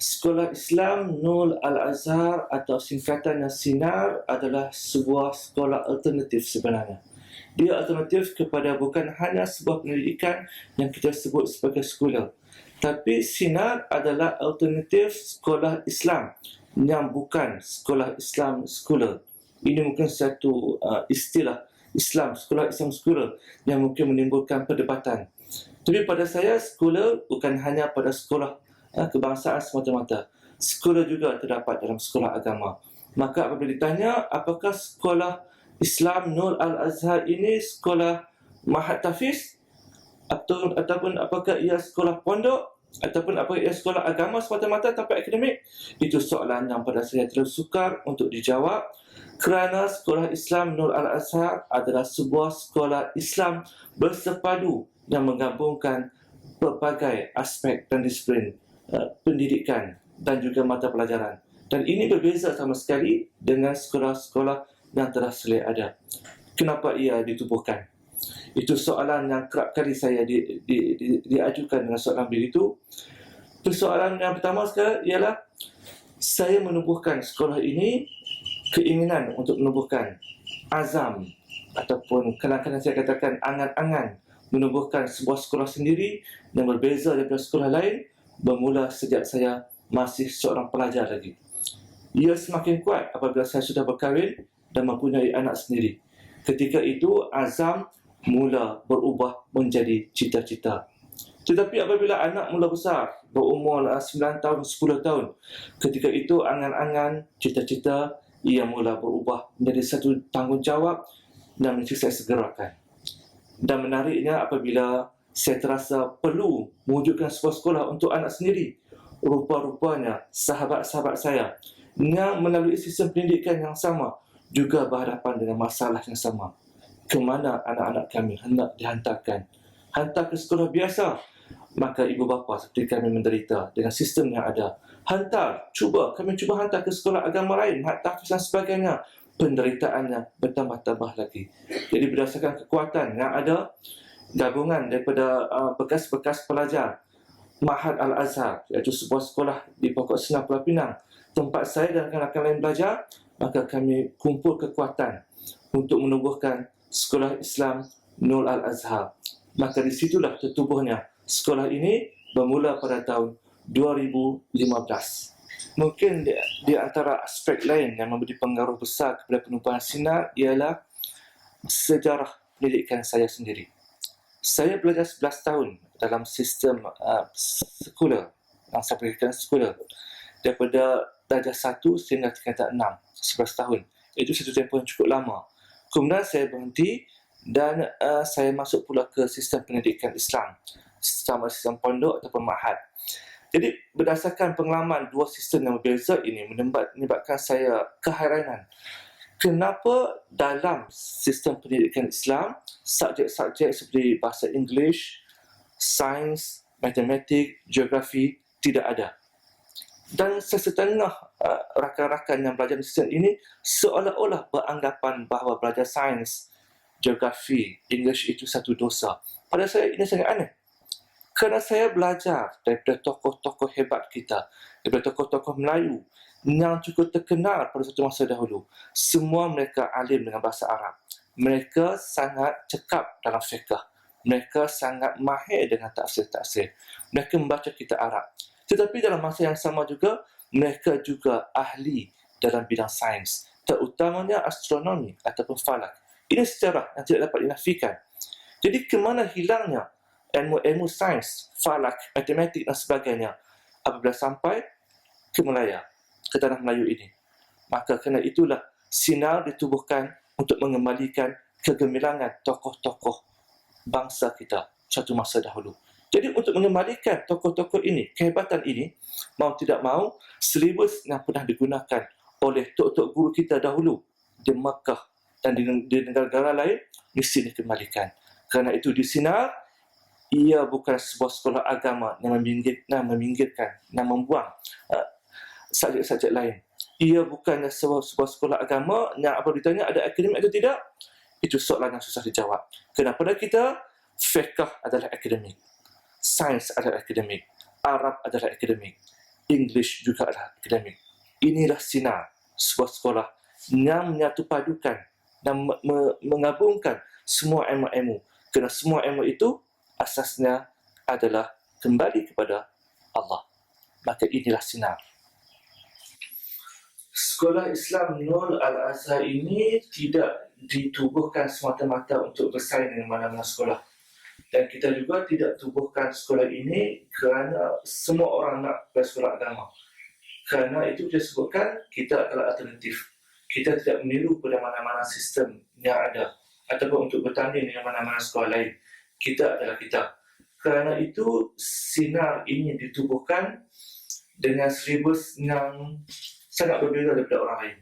Sekolah Islam Nul Al-Azhar atau singkatan Sinar adalah sebuah sekolah alternatif sebenarnya. Dia alternatif kepada bukan hanya sebuah pendidikan yang kita sebut sebagai sekolah. Tapi Sinar adalah alternatif sekolah Islam yang bukan sekolah Islam sekolah. Ini mungkin satu uh, istilah Islam, sekolah Islam sekolah yang mungkin menimbulkan perdebatan. Tapi pada saya, sekolah bukan hanya pada sekolah uh, kebangsaan semata-mata. Sekolah juga terdapat dalam sekolah agama. Maka apabila ditanya, apakah sekolah Islam Nur Al-Azhar ini sekolah Mahat Tafiz? Atau, ataupun apakah ia sekolah pondok? Ataupun apakah ia sekolah agama semata-mata tanpa akademik? Itu soalan yang pada saya terus sukar untuk dijawab kerana sekolah Islam Nur Al-Azhar adalah sebuah sekolah Islam bersepadu yang menggabungkan pelbagai aspek dan disiplin uh, pendidikan dan juga mata pelajaran. Dan ini berbeza sama sekali dengan sekolah-sekolah yang telah selia ada. Kenapa ia ditubuhkan? Itu soalan yang kerap kali saya di, di, di, diajukan dengan soalan begitu. Persoalan yang pertama sekarang ialah saya menubuhkan sekolah ini keinginan untuk menubuhkan azam ataupun kadang-kadang saya katakan angan-angan menubuhkan sebuah sekolah sendiri yang berbeza daripada sekolah lain bermula sejak saya masih seorang pelajar lagi. Ia semakin kuat apabila saya sudah berkahwin dan mempunyai anak sendiri. Ketika itu azam mula berubah menjadi cita-cita. Tetapi apabila anak mula besar, berumur 9 tahun, 10 tahun, ketika itu angan-angan, cita-cita ia mula berubah menjadi satu tanggungjawab dan mesti saya segerakan. Dan menariknya apabila saya terasa perlu mewujudkan sebuah sekolah untuk anak sendiri, rupa-rupanya sahabat-sahabat saya yang melalui sistem pendidikan yang sama juga berhadapan dengan masalah yang sama. Ke mana anak-anak kami hendak dihantarkan? Hantar ke sekolah biasa maka ibu bapa seperti kami menderita dengan sistem yang ada. Hantar, cuba, kami cuba hantar ke sekolah agama lain, hantar dan sebagainya. Penderitaannya bertambah-tambah lagi. Jadi berdasarkan kekuatan yang ada, gabungan daripada uh, bekas-bekas pelajar Mahad Al-Azhar, iaitu sebuah sekolah di Pokok Senang Pulau Pinang, tempat saya dan rakan-rakan lain belajar, maka kami kumpul kekuatan untuk menubuhkan sekolah Islam Nur Al-Azhar. Maka disitulah tertubuhnya sekolah ini bermula pada tahun 2015. Mungkin di, di antara aspek lain yang memberi pengaruh besar kepada penubuhan sinar ialah sejarah pendidikan saya sendiri. Saya belajar 11 tahun dalam sistem uh, sekolah, yang saya pendidikan sekolah. Daripada darjah 1 sehingga tingkatan 6, 11 tahun. Itu satu tempoh yang cukup lama. Kemudian saya berhenti dan uh, saya masuk pula ke sistem pendidikan Islam sama sistem pondok ataupun mahad. Jadi berdasarkan pengalaman dua sistem yang berbeza ini menyebabkan saya keheranan. Kenapa dalam sistem pendidikan Islam, subjek-subjek seperti bahasa English, sains, matematik, geografi tidak ada. Dan sesetengah uh, rakan-rakan yang belajar di sistem ini seolah-olah beranggapan bahawa belajar sains, geografi, English itu satu dosa. Pada saya ini sangat aneh kerana saya belajar daripada tokoh-tokoh hebat kita, daripada tokoh-tokoh Melayu yang cukup terkenal pada satu masa dahulu. Semua mereka alim dengan bahasa Arab. Mereka sangat cekap dalam fiqah. Mereka sangat mahir dengan tafsir-tafsir. Mereka membaca kitab Arab. Tetapi dalam masa yang sama juga, mereka juga ahli dalam bidang sains. Terutamanya astronomi ataupun falak. Ini sejarah yang tidak dapat dinafikan. Jadi ke mana hilangnya ilmu-ilmu sains, falak, matematik dan sebagainya apabila sampai ke Melaya, ke tanah Melayu ini. Maka kerana itulah sinar ditubuhkan untuk mengembalikan kegemilangan tokoh-tokoh bangsa kita satu masa dahulu. Jadi untuk mengembalikan tokoh-tokoh ini, kehebatan ini, mau tidak mau, silibus yang pernah digunakan oleh tok-tok guru kita dahulu di Makkah dan di negara-negara lain, mesti dikembalikan. Kerana itu di sinar, ia bukan sebuah sekolah agama yang meminggir, meminggirkan, yang membuang uh, subjek-subjek lain. Ia bukan sebuah, sebuah sekolah agama yang apa ditanya ada akademik atau tidak, itu soalan yang susah dijawab. Kerana pada kita, fiqh adalah akademik. Sains adalah akademik. Arab adalah akademik. English juga adalah akademik. Inilah sinar sebuah sekolah yang menyatu padukan dan me- me- menggabungkan semua ilmu-ilmu. Kerana semua ilmu itu asasnya adalah kembali kepada Allah. Maka inilah sinar. Sekolah Islam Nur Al-Azhar ini tidak ditubuhkan semata-mata untuk bersaing dengan mana-mana sekolah. Dan kita juga tidak tubuhkan sekolah ini kerana semua orang nak pergi sekolah agama. Kerana itu kita sebutkan kita adalah alternatif. Kita tidak meniru pada mana-mana sistem yang ada ataupun untuk bertanding dengan mana-mana sekolah lain. Kita adalah kita. Kerana itu sinar ini ditubuhkan dengan silibus yang sangat berbeza daripada orang lain.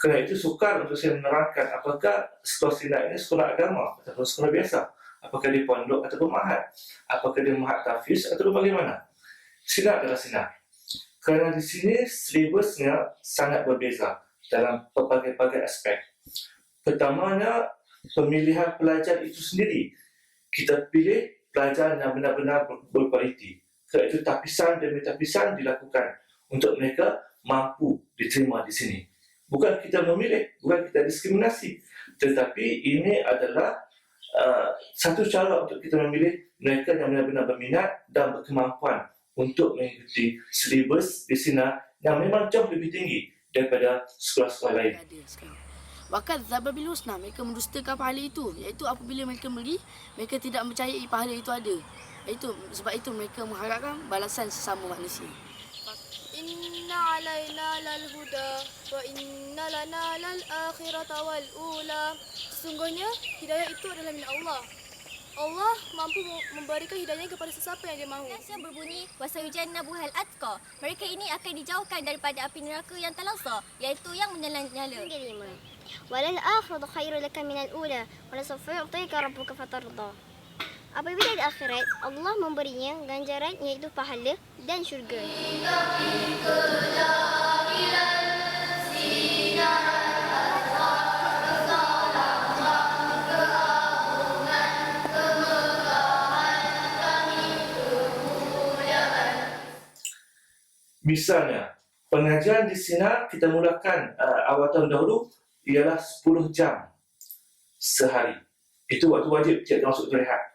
Kerana itu sukar untuk saya menerangkan apakah sekolah sinar ini sekolah agama atau sekolah biasa. Apakah dia pondok atau mahad. Apakah dia mahad tafiz atau bagaimana. Sinar adalah sinar. Kerana di sini silibusnya sangat berbeza dalam pelbagai-bagai aspek. Pertamanya, pemilihan pelajar itu sendiri. Kita pilih pelajar yang benar-benar berkualiti. Kerana itu tapisan demi tapisan dilakukan untuk mereka mampu diterima di sini. Bukan kita memilih, bukan kita diskriminasi. Tetapi ini adalah uh, satu cara untuk kita memilih mereka yang benar-benar berminat dan berkemampuan untuk mengikuti silibus di sini yang memang jauh lebih tinggi daripada sekolah-sekolah lain. Bahkan Zabal bin Husna mereka mendustakan pahala itu iaitu apabila mereka beli mereka tidak percayai pahala itu ada. Itu sebab itu mereka mengharapkan balasan sesama manusia إن علينا للهدى وإن لنا للآخرة والأولى Sesungguhnya hidayah itu adalah milik Allah. Allah mampu memberikan hidayah kepada sesiapa yang dia mahu. Ayat yang berbunyi wasayujannabu hal atqa. Mereka ini akan dijauhkan daripada api neraka yang terlasa, iaitu yang menyala-nyala. kelima. وللآخرة خير لك من الأولى ولسوف يعطيك ربك فترضى. Apabila di akhirat, Allah memberinya ganjaran iaitu pahala dan syurga. Misalnya, pengajian di Sinar kita mulakan uh, awal tahun dahulu ialah 10 jam sehari. Itu waktu wajib tiap masuk berehat.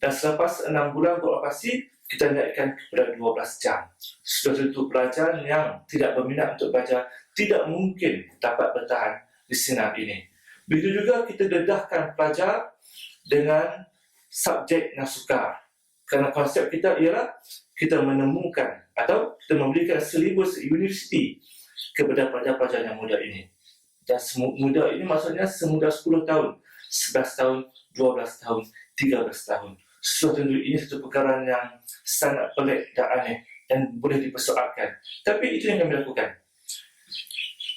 Dan selepas 6 bulan beroperasi, kita naikkan kepada 12 jam. Sudah tentu pelajar yang tidak berminat untuk belajar tidak mungkin dapat bertahan di Sinar ini. Begitu juga kita dedahkan pelajar dengan subjek yang sukar. Kerana konsep kita ialah kita menemukan atau kita memberikan silibus universiti kepada pelajar-pelajar yang muda ini. Dan muda ini maksudnya semuda 10 tahun, 11 tahun, 12 tahun, 13 tahun. Tentu ini satu perkara yang sangat pelik dan aneh dan boleh dipersoalkan. Tapi itu yang kami lakukan.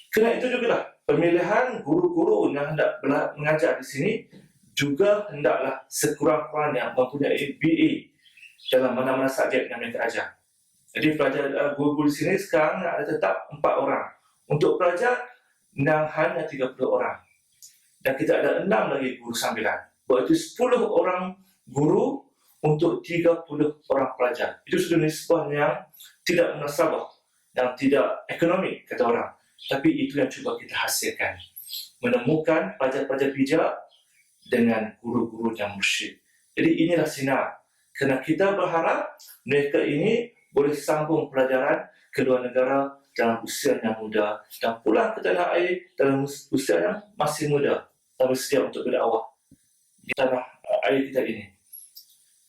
Kerana itu juga pemilihan guru-guru yang hendak mengajar di sini juga hendaklah sekurang-kurangnya mempunyai BA dalam mana-mana subjek yang mereka ajar. Jadi pelajar uh, guru-guru di sini sekarang ada tetap empat orang. Untuk pelajar yang hanya 30 orang. Dan kita ada enam lagi guru sambilan. Berarti 10 orang guru untuk 30 orang pelajar. Itu sudah nisbah yang tidak munasabah, yang tidak ekonomik kata orang. Tapi itu yang cuba kita hasilkan. Menemukan pelajar-pelajar bijak dengan guru-guru yang mursyid. Jadi inilah sinar. Kerana kita berharap mereka ini boleh sambung pelajaran ke luar negara dalam usia yang muda dan pulang ke tanah air dalam us- usia yang masih muda dan bersedia untuk berdakwah di tanah air kita ini.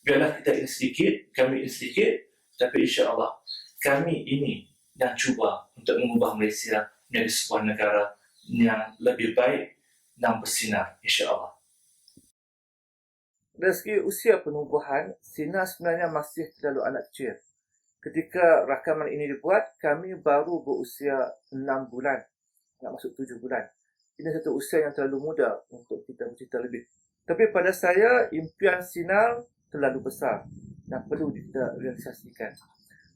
Biarlah kita ini sedikit, kami ini sedikit, tapi insya Allah kami ini yang cuba untuk mengubah Malaysia menjadi sebuah negara yang lebih baik dan bersinar, insya Allah. Dari segi usia penubuhan, Sina sebenarnya masih terlalu anak kecil. Ketika rakaman ini dibuat, kami baru berusia 6 bulan, nak masuk 7 bulan. Ini satu usia yang terlalu muda untuk kita bercerita lebih. Tapi pada saya, impian Sinar terlalu besar dan perlu kita realisasikan.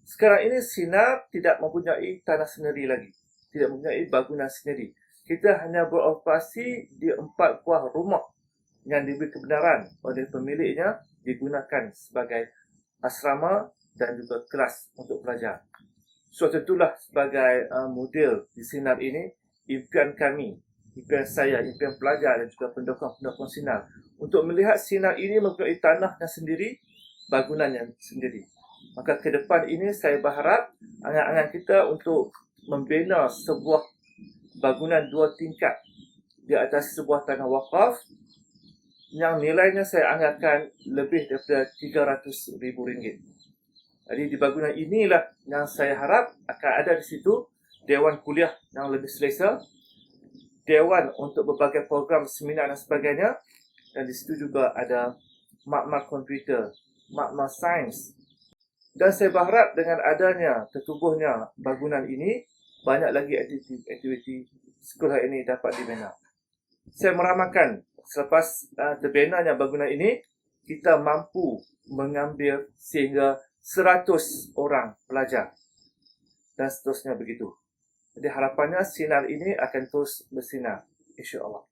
Sekarang ini Sinar tidak mempunyai tanah sendiri lagi. Tidak mempunyai bangunan sendiri. Kita hanya beroperasi di empat buah rumah yang diberi kebenaran oleh pemiliknya digunakan sebagai asrama dan juga kelas untuk pelajar. So tentulah sebagai uh, model di sinar ini, impian kami, impian saya, impian pelajar dan juga pendukung-pendukung sinar untuk melihat sinar ini mempunyai tanahnya sendiri, bangunannya sendiri. Maka ke depan ini saya berharap angan-angan kita untuk membina sebuah bangunan dua tingkat di atas sebuah tanah wakaf yang nilainya saya anggarkan lebih daripada RM300,000. Jadi di bangunan inilah yang saya harap akan ada di situ dewan kuliah yang lebih selesa, dewan untuk berbagai program seminar dan sebagainya dan di situ juga ada makmal komputer, makmal sains. Dan saya berharap dengan adanya tertubuhnya bangunan ini banyak lagi aktiviti-aktiviti sekolah ini dapat dibina. Saya meramalkan selepas uh, terbinanya bangunan ini kita mampu mengambil sehingga 100 orang pelajar dan seterusnya begitu. Jadi harapannya sinar ini akan terus bersinar insya-Allah.